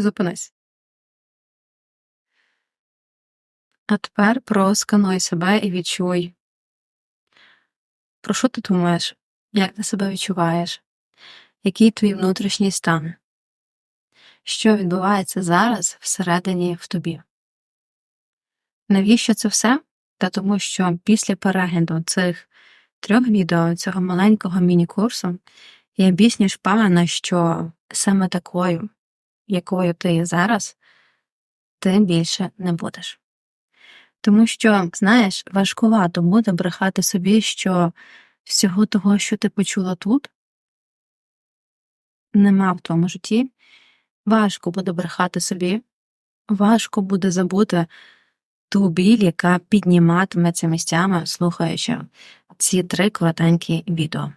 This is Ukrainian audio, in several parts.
Зупинись. А тепер проскануй себе і відчуй, про що ти думаєш, як ти себе відчуваєш, який твій внутрішній стан, що відбувається зараз всередині в тобі. Навіщо це все? Та тому що після перегляду цих трьох відео, цього маленького міні-курсу, я більш ніж впевнена, що саме такою, якою ти є зараз, ти більше не будеш. Тому що, знаєш, важкувато буде брехати собі, що всього того, що ти почула тут, нема в твоєму житті. Важко буде брехати собі, важко буде забути ту біль, яка підніматиметься місцями, слухаючи ці три коротенькі відео.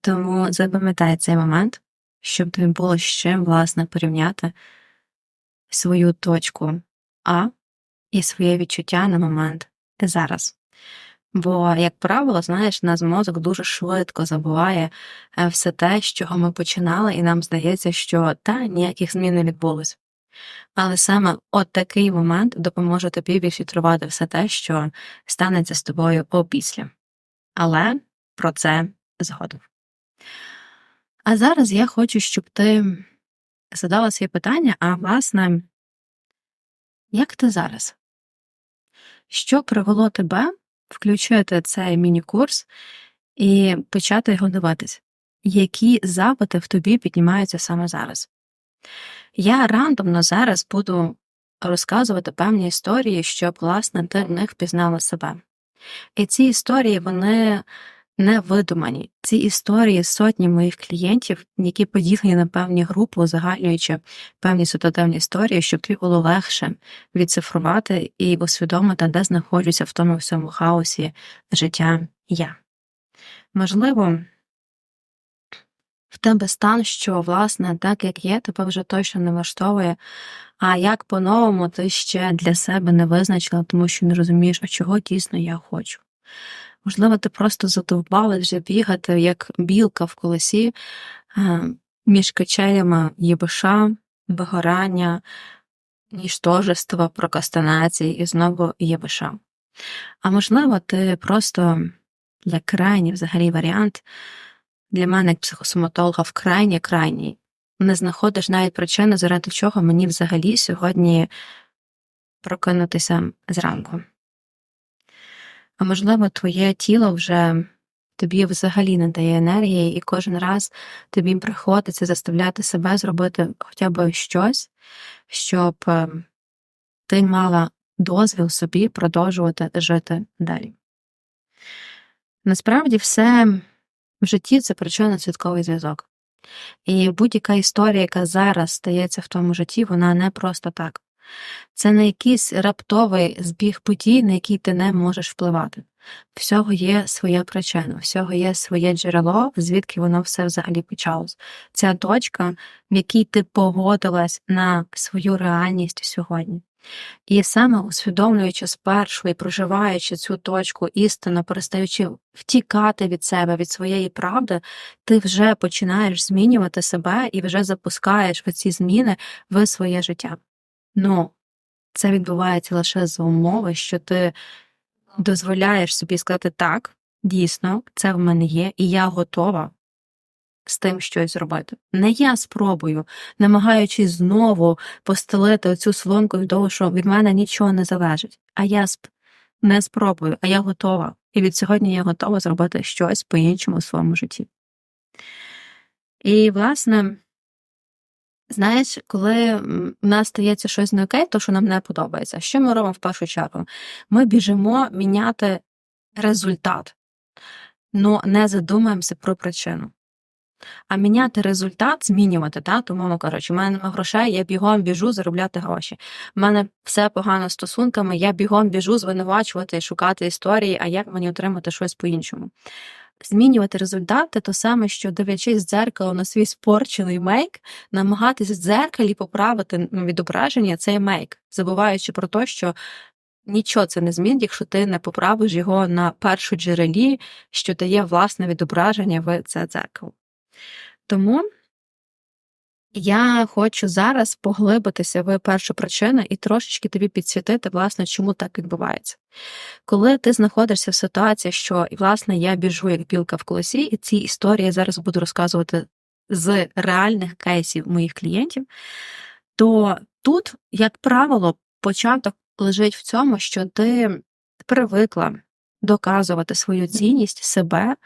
Тому запам'ятай цей момент, щоб тобі було ще власне порівняти свою точку А і своє відчуття на момент зараз. Бо, як правило, знаєш, наш мозок дуже швидко забуває е, все те, з чого ми починали, і нам здається, що та ніяких змін не відбулось. Але саме от такий момент допоможе тобі відфільтрувати все те, що станеться з тобою опісля. Але про це згодом. А зараз я хочу, щоб ти задала своє питання, а власне, як ти зараз? Що привело тебе включити цей міні-курс і почати його дивитись? Які запити в тобі піднімаються саме зараз? Я рандомно зараз буду розказувати певні історії, щоб, власне, ти в них впізнала себе. І ці історії, вони не видумані. Ці історії сотні моїх клієнтів, які поділені на певні групи, узагальнюючи певні ситуативні історії, щоб тобі було легше відцифрувати і усвідомити, де знаходжуся в тому всьому хаосі життя я. Можливо, в тебе стан, що, власне, так як є, тебе вже точно не влаштовує, а як по-новому ти ще для себе не визначила, тому що не розумієш, а чого дійсно я хочу. Можливо, ти просто задовбалась вже бігати, як білка в колесі е, між качелями ЄБШ, вигорання, ніжтожества, прокрастинації і знову ЄБШ. А можливо, ти просто як крайній взагалі варіант для мене, як психосоматолога, в крайній крайній не знаходиш навіть причини, заради чого мені взагалі сьогодні прокинутися зранку. А можливо, твоє тіло вже тобі взагалі не дає енергії, і кожен раз тобі приходиться заставляти себе зробити хоча б щось, щоб е, ти мала дозвіл собі продовжувати жити далі. Насправді, все в житті це причинно святковий зв'язок. І будь-яка історія, яка зараз стається в тому житті, вона не просто так. Це не якийсь раптовий збіг подій, на який ти не можеш впливати. Всього є своя причина, всього є своє джерело, звідки воно все взагалі почалось. Ця точка, в якій ти погодилась на свою реальність сьогодні. І саме усвідомлюючи спершу і проживаючи цю точку істину, перестаючи втікати від себе, від своєї правди, ти вже починаєш змінювати себе і вже запускаєш ці зміни в своє життя. Ну, це відбувається лише за умови, що ти дозволяєш собі сказати так, дійсно, це в мене є, і я готова з тим щось зробити. Не я спробую, намагаючись знову постелити оцю соломку від того, що від мене нічого не залежить. А я не спробую, а я готова. І від сьогодні я готова зробити щось по-іншому в своєму житті. І, власне, знаєш, коли в нас стається щось не окей, то що нам не подобається, що ми робимо в першу чергу? Ми біжимо міняти результат, але не задумаємося про причину. А міняти результат, змінювати, та, тому кажучи, у мене нема грошей, я бігом біжу заробляти гроші. У мене все погано з стосунками, я бігом біжу звинувачувати, шукати історії, а як мені отримати щось по-іншому. Змінювати результати то саме, що дивлячись дзеркало на свій спорчений мейк, намагатись в дзеркалі поправити відображення цей мейк, забуваючи про те, що нічого це не змінить, якщо ти не поправиш його на першу джерелі, що дає власне відображення в це дзеркало. Тому Я хочу зараз поглибитися в першу причину і трошечки тобі підсвітити, власне, чому так відбувається. Коли ти знаходишся в ситуації, що власне я біжу як білка в колесі, і ці історії я зараз буду розказувати з реальних кейсів моїх клієнтів, то тут, як правило, початок лежить в цьому, що ти привикла доказувати свою цінність себе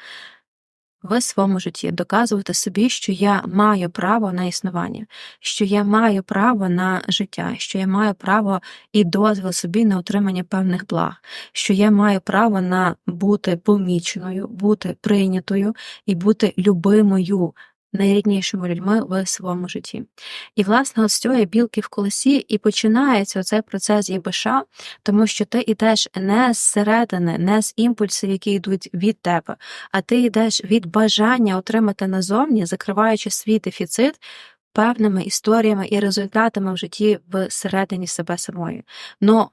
в своєму житті, доказувати собі, що я маю право на існування, що я маю право на життя, що я маю право і дозвіл собі на отримання певних благ, що я маю право на бути поміченою, бути прийнятою і бути любимою найріднішими людьми в своєму житті. І, власне, от з цієї білки в колесі і починається цей процес ЄБШ, тому що ти йдеш не зсередини, не з імпульсів, які йдуть від тебе, а ти йдеш від бажання отримати назовні, закриваючи свій дефіцит. Певними історіями і результатами в житті всередині себе самої. Но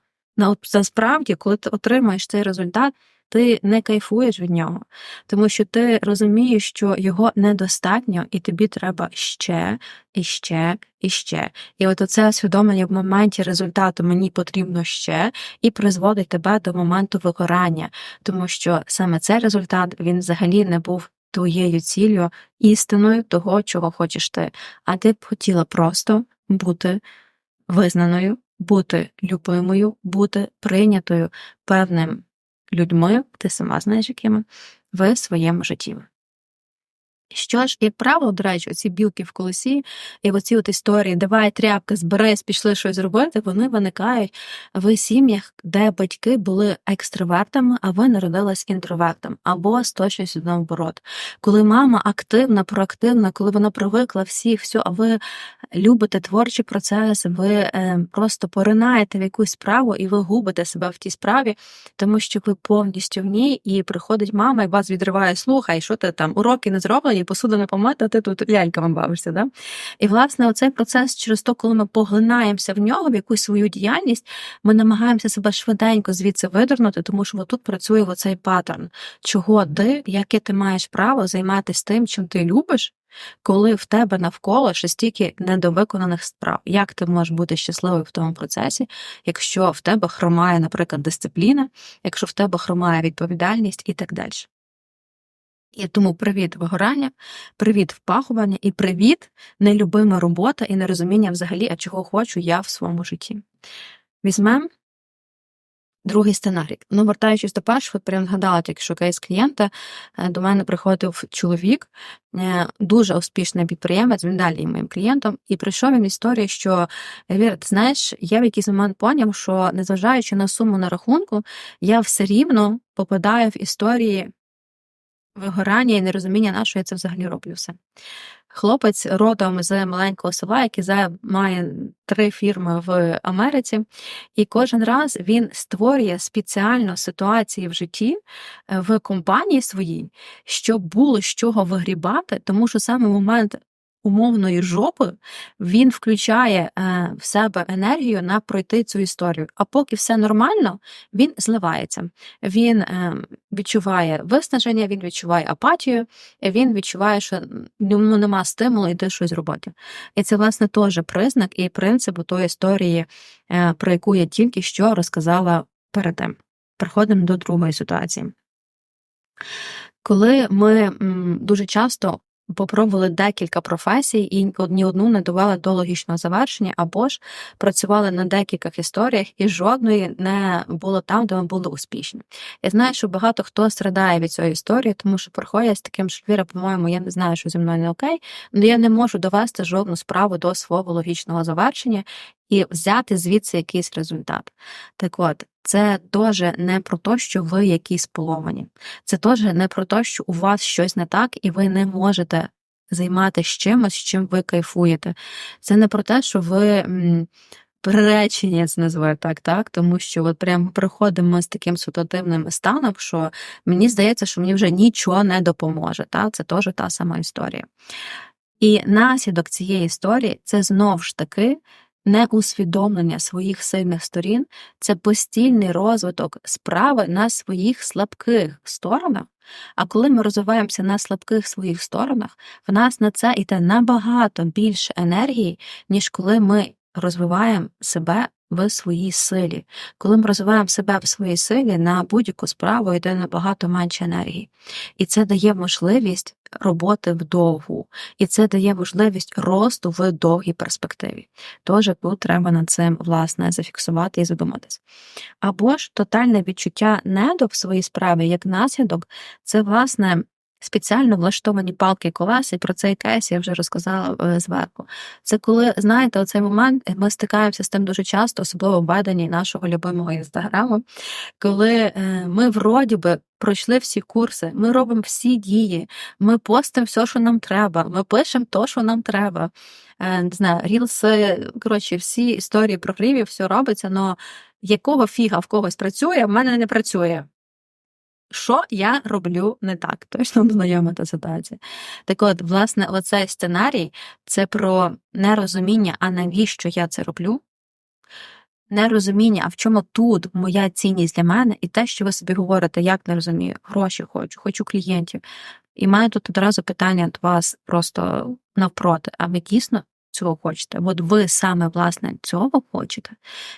насправді, коли ти отримаєш цей результат, ти не кайфуєш від нього, тому що ти розумієш, що його недостатньо, і тобі треба ще, і ще, і ще. І от оце усвідомлення в моменті результату мені потрібно ще, і призводить тебе до моменту вигорання, тому що саме цей результат він взагалі не був. Твоєю ціллю, істиною того, чого хочеш ти. А ти б хотіла просто бути визнаною, бути любимою, бути прийнятою певним людьми, ти сама знаєш якими, в своєму житті. Що ж, як правило, до речі, оці білки в колесі, і оці от історії Давай тряпка, зберись, пішли щось зробити, вони виникають в сім'ях, де батьки були екстравертами, а ви народились інтровертом, або з точністю наоборот. Коли мама активна, проактивна, коли вона привикла всіх, все, а ви любите творчий процес, ви е, просто поринаєте в якусь справу і ви губите себе в тій справі, тому що ви повністю в ній, і приходить мама, і вас відриває слухай, що ти там уроки не зробила і посуду не помити, а ти тут ляльками бавишся. Да? І, власне, оцей процес через то, коли ми поглинаємося в нього, в якусь свою діяльність, ми намагаємося себе швиденько звідси видернути, тому що тут працює оцей паттерн, чого ти, яке ти маєш право займатися тим, чим ти любиш. Коли в тебе навколо ще стільки недовиконаних справ, як ти можеш бути щасливий в тому процесі, якщо в тебе хромає, наприклад, дисципліна, якщо в тебе хромає відповідальність і так далі. І тому привіт вигорання, привіт впахування і привіт нелюбима робота і нерозуміння взагалі, а чого хочу я в своєму житті. Візьмемо другий сценарій. Ну, вертаючись до першого, прям згадала тільки що кейс клієнта. Е, до мене приходив чоловік, е, дуже успішний підприємець, він далі є моїм клієнтом, і прийшов він історію, що Вір, ти знаєш, я в якийсь момент поняв, що незважаючи на суму на рахунку, я все рівно попадаю в історії вигорання і нерозуміння, на що я це взагалі роблю все. Хлопець родом з маленького села, який має три фірми в Америці, і кожен раз він створює спеціально ситуації в житті е, в компанії своїй, щоб було з чого вигрібати, тому що саме момент умовної жопи, він включає е, в себе енергію на пройти цю історію. А поки все нормально, він зливається. Він е, відчуває виснаження, він відчуває апатію, він відчуває, що йому нема стимулу йти щось робити. І це, власне, теж признак і принцип тої історії, е, про яку я тільки що розказала перед тим. Переходимо до другої ситуації. Коли ми дуже часто попробували декілька професій і ні одну не довели до логічного завершення, або ж працювали на декількох історіях, і жодної не було там, де ми були успішні. Я знаю, що багато хто страдає від цієї історії, тому що проходять з таким, що Віра, по-моєму, я не знаю, що зі мною не окей, але я не можу довести жодну справу до свого логічного завершення і взяти звідси якийсь результат. Так от, це теж не про те, що ви якісь поломані. Це теж не про те, що у вас щось не так, і ви не можете займатися чимось, чим ви кайфуєте. Це не про те, що ви. Приречені, я це називаю так, так, тому що от прямо приходимо з таким ситуативним станом, що мені здається, що мені вже нічого не допоможе. Так? Це теж та сама історія. І наслідок цієї історії це знову ж таки неусвідомлення своїх сильних сторін це постійний розвиток справи на своїх слабких сторонах, А коли ми розвиваємося на слабких своїх сторонах, в нас на це йде набагато більше енергії, ніж коли ми розвиваємо себе в своїй силі. Коли ми розвиваємо себе в своїй силі, на будь-яку справу йде набагато менше енергії. І це дає можливість роботи вдовгу, і це дає можливість росту в довгій перспективі. Тож тут треба над цим власне зафіксувати і задуматись. Або ж тотальне відчуття недо в своїй справі як наслідок, це власне. Спеціально влаштовані палки колеса, і про цей кейс я вже розказала е, зверху. Це коли, знаєте, оцей момент ми стикаємося з тим дуже часто, особливо в веденні нашого любимого інстаграму, коли е, ми вроді би пройшли всі курси, ми робимо всі дії, ми постимо все, що нам треба, ми пишемо то, що нам треба. Е, Не знаю, рілси, коротше, всі історії про прогрівів, все робиться, але якого фіга в когось працює, в мене не працює. Що я роблю не так? Точно знайома та ситуація. Так от, власне, оцей сценарій це про нерозуміння, а навіщо я це роблю? Нерозуміння, а в чому тут моя цінність для мене, і те, що ви собі говорите, як не розумію, гроші хочу, хочу клієнтів. І маю тут одразу питання до вас просто навпроти, а ви дійсно цього хочете? От ви саме власне цього хочете.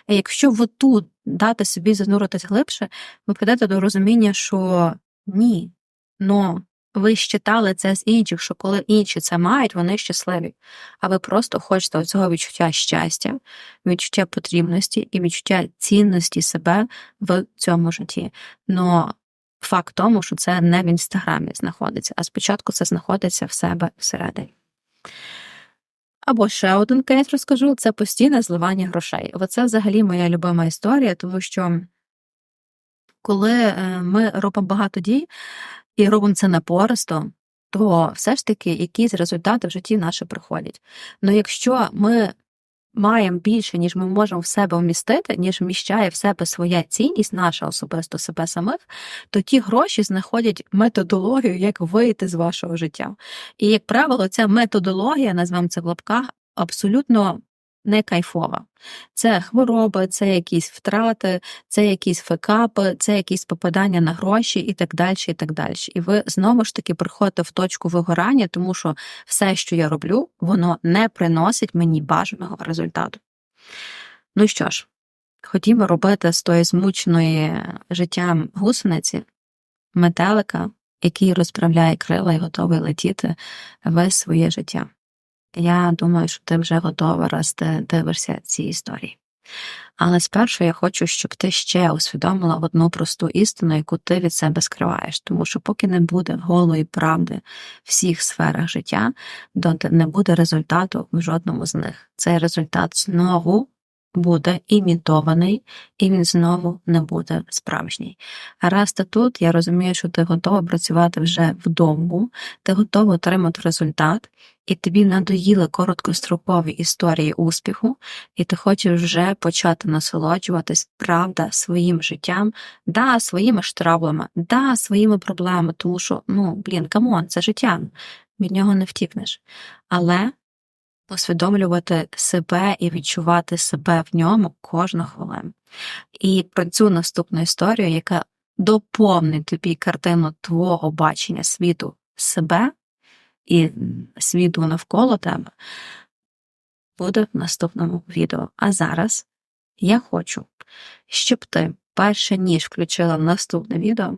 І якщо ви тут дати собі зануритись глибше, ви прийдете до розуміння, що ні, но ви щитали це з інших, що коли інші це мають, вони щасливі. А ви просто хочете цього відчуття щастя, відчуття потрібності і відчуття цінності себе в цьому житті. Но факт тому, що це не в інстаграмі знаходиться, а спочатку це знаходиться в себе всередині. Або ще один кейс розкажу: це постійне зливання грошей. Оце взагалі моя любима історія, тому що коли е, ми робимо багато дій і робимо це напористо, то все ж таки якісь результати в житті наші приходять. Ну якщо ми маємо більше, ніж ми можемо в себе вмістити, ніж вміщає в себе своя цінність, наша особисто себе самих, то ті гроші знаходять методологію, як вийти з вашого життя. І, як правило, ця методологія, назвемо це в лапках, абсолютно не кайфова. Це хвороби, це якісь втрати, це якісь фекапи, це якісь попадання на гроші і так далі. І так далі. І ви знову ж таки приходите в точку вигорання, тому що все, що я роблю, воно не приносить мені бажаного результату. Ну що ж, хотімо робити з тої змученої життям гусениці метелика, який розправляє крила і готовий летіти весь своє життя. Я думаю, що ти вже готова, раз ти дивишся ці історії. Але спершу я хочу, щоб ти ще усвідомила одну просту істину, яку ти від себе скриваєш, тому що поки не буде голої правди в всіх сферах життя, то не буде результату в жодному з них. Цей результат знову буде імітований, і він знову не буде справжній. А раз ти тут, я розумію, що ти готова працювати вже вдовгу, ти готова отримати результат, і тобі надоїли короткострокові історії успіху, і ти хочеш вже почати насолоджуватись, правда, своїм життям, да, своїми штраблами, да, своїми проблемами, тому що, ну, блін, камон, це життя, від нього не втікнеш. Але усвідомлювати себе і відчувати себе в ньому кожну хвилину. І про цю наступну історію, яка доповнить тобі картину твого бачення світу себе і світу навколо тебе, буде в наступному відео. А зараз я хочу, щоб ти перше ніж включила наступне відео.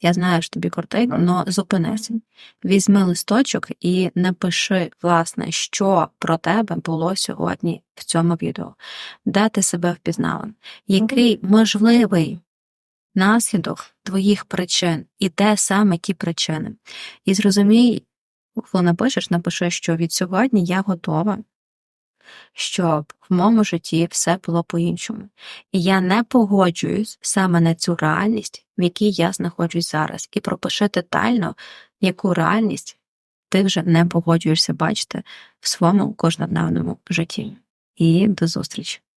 Я знаю, що тобі кортить, але зупинися. Візьми листочок і напиши, власне, що про тебе було сьогодні в цьому відео, де ти себе впізнала, який можливий наслідок твоїх причин, і де саме ті причини. І зрозумій, коли напишеш, напиши, що від сьогодні я готова щоб в моєму житті все було по-іншому. І я не погоджуюсь саме на цю реальність, в якій я знаходжусь зараз, і пропиши детально, яку реальність ти вже не погоджуєшся бачити в своєму кожнодневному житті. І до зустрічі!